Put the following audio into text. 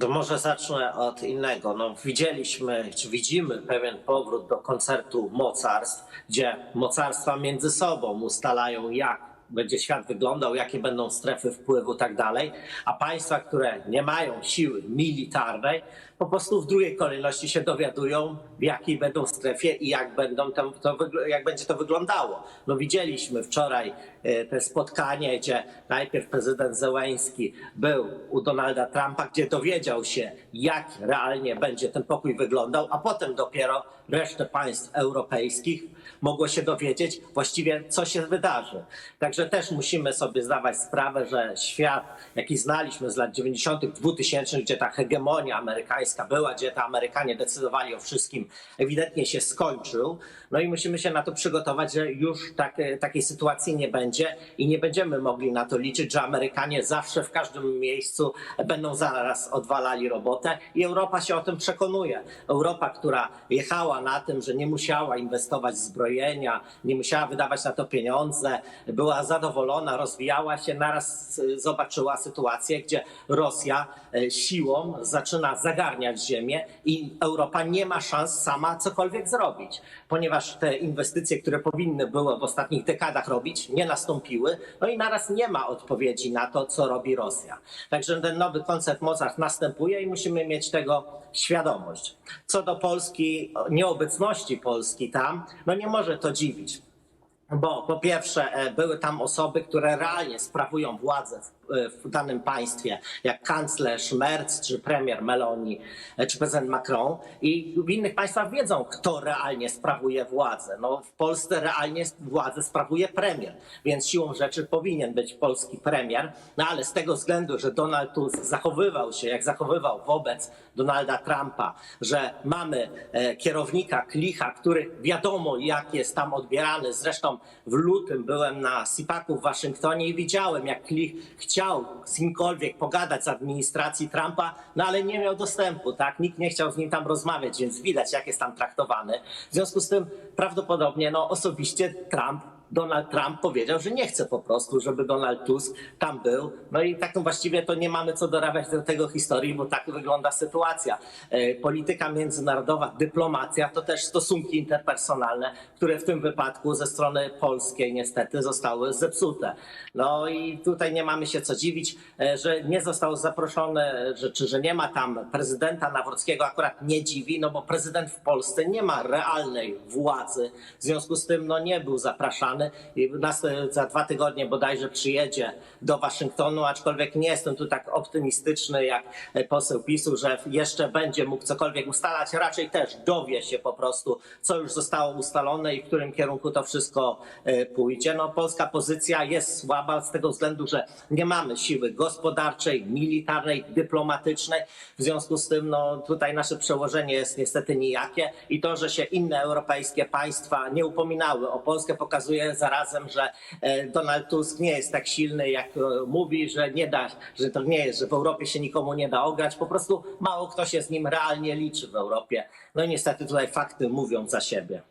To może zacznę od innego. No, widzieliśmy, czy widzimy pewien powrót do koncertu mocarstw, gdzie mocarstwa między sobą ustalają, jak będzie świat wyglądał, jakie będą strefy wpływu i tak dalej, a państwa, które nie mają siły militarnej, po prostu w drugiej kolejności się dowiadują, w jakiej będą strefie i jak, będą tam, to, jak będzie to wyglądało. No widzieliśmy wczoraj e, te spotkanie, gdzie najpierw prezydent Zełański był u Donalda Trumpa, gdzie dowiedział się, jak realnie będzie ten pokój wyglądał, a potem dopiero resztę państw europejskich mogło się dowiedzieć właściwie, co się wydarzy. Także też musimy sobie zdawać sprawę, że świat, jaki znaliśmy z lat 90., 2000, gdzie ta hegemonia amerykańska była, gdzie to Amerykanie decydowali o wszystkim, ewidentnie się skończył. No i musimy się na to przygotować, że już takie, takiej sytuacji nie będzie i nie będziemy mogli na to liczyć, że Amerykanie zawsze w każdym miejscu będą zaraz odwalali robotę i Europa się o tym przekonuje. Europa, która jechała na tym, że nie musiała inwestować w zbrojenia, nie musiała wydawać na to pieniądze, była zadowolona, rozwijała się, naraz y, zobaczyła sytuację, gdzie Rosja e, siłą zaczyna zagarniać ziemię i Europa nie ma szans sama cokolwiek zrobić, ponieważ te inwestycje, które powinny były w ostatnich dekadach robić, nie nastąpiły, no i naraz nie ma odpowiedzi na to, co robi Rosja. Także ten nowy koncept Mozart następuje i musimy mieć tego świadomość. Co do Polski, nieobecności Polski tam, no nie może to dziwić. Bo po pierwsze e, były tam osoby, które realnie sprawują władzę w, w danym państwie, jak kanclerz Merz, czy premier Meloni, e, czy prezydent Macron. I w innych państwach wiedzą, kto realnie sprawuje władzę. No, w Polsce realnie władzę sprawuje premier, więc siłą rzeczy powinien być polski premier. No ale z tego względu, że Donald Tusk zachowywał się, jak zachowywał wobec Donalda Trumpa, że mamy e, kierownika Klicha, który wiadomo jak jest tam odbierany. Zresztą w lutym byłem na Sipaku w Waszyngtonie i widziałem, jak Klich chciał z kimkolwiek pogadać z administracji Trumpa, no ale nie miał dostępu, tak? Nikt nie chciał z nim tam rozmawiać, więc widać, jak jest tam traktowany. W związku z tym prawdopodobnie, no osobiście Trump Donald Trump powiedział, że nie chce po prostu, żeby Donald Tusk tam był. No i tak właściwie to nie mamy co dorabiać do tego historii, bo tak wygląda sytuacja. E, Polityka międzynarodowa, dyplomacja to też stosunki interpersonalne, które w tym wypadku ze strony polskiej niestety zostały zepsute. No i tutaj nie mamy się co dziwić, e, że nie został zaproszony, że, czy że nie ma tam prezydenta Nawrockiego akurat nie dziwi, no bo prezydent w Polsce nie ma realnej władzy. W związku z tym no nie był zapraszany i nas za dwa tygodnie bodajże przyjedzie do Waszyngtonu, aczkolwiek nie jestem tu tak optymistyczny jak poseł PiSu, że jeszcze będzie mógł cokolwiek ustalać. Raczej też dowie się po prostu, co już zostało ustalone i w którym kierunku to wszystko e, pójdzie. No, polska pozycja jest słaba z tego względu, że nie mamy siły gospodarczej, militarnej, dyplomatycznej. W związku z tym no, tutaj nasze przełożenie jest niestety nijakie i to, że się inne europejskie państwa nie upominały o Polskę pokazuje zarazem, że e, Donald Tusk nie jest tak silny, jak e, mówi, że nie da, że to nie jest, że w Europie się nikomu nie da ograć. Po prostu mało kto się z nim realnie liczy w Europie. No i niestety tutaj fakty mówią za siebie.